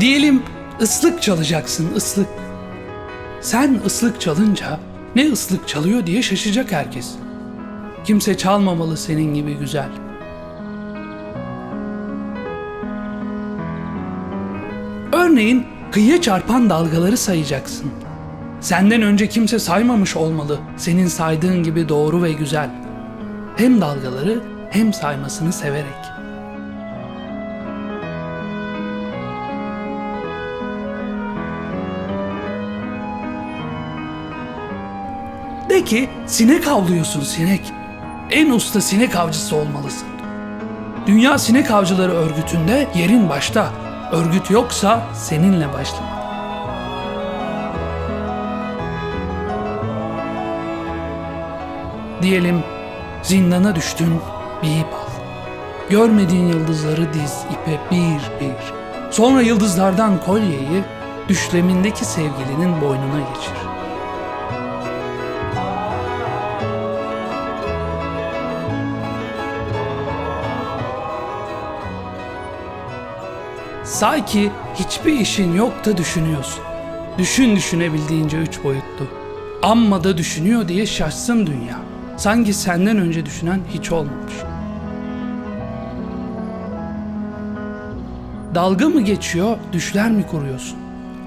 Diyelim ıslık çalacaksın ıslık. Sen ıslık çalınca ne ıslık çalıyor diye şaşacak herkes. Kimse çalmamalı senin gibi güzel. Örneğin kıyıya çarpan dalgaları sayacaksın. Senden önce kimse saymamış olmalı senin saydığın gibi doğru ve güzel. Hem dalgaları hem saymasını severek. De ki sinek avlıyorsun sinek. En usta sinek avcısı olmalısın. Dünya Sinek Avcıları Örgütü'nde yerin başta. Örgüt yoksa seninle başlamalı. Diyelim zindana düştün bir ip al. Görmediğin yıldızları diz ipe bir bir. Sonra yıldızlardan kolyeyi düşlemindeki sevgilinin boynuna geçir. Say ki hiçbir işin yok da düşünüyorsun. Düşün düşünebildiğince üç boyutlu. Amma da düşünüyor diye şaşsın dünya. Sanki senden önce düşünen hiç olmamış. Dalga mı geçiyor, düşler mi kuruyorsun?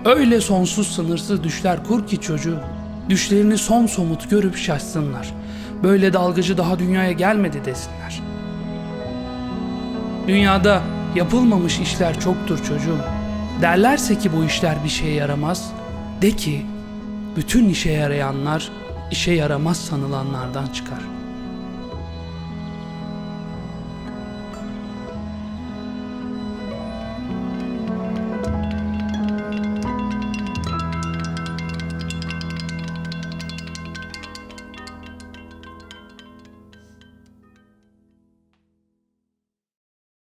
Öyle sonsuz sınırsız düşler kur ki çocuğu. Düşlerini son somut görüp şaşsınlar. Böyle dalgacı daha dünyaya gelmedi desinler. Dünyada yapılmamış işler çoktur çocuğum. Derlerse ki bu işler bir şeye yaramaz. De ki bütün işe yarayanlar işe yaramaz sanılanlardan çıkar.''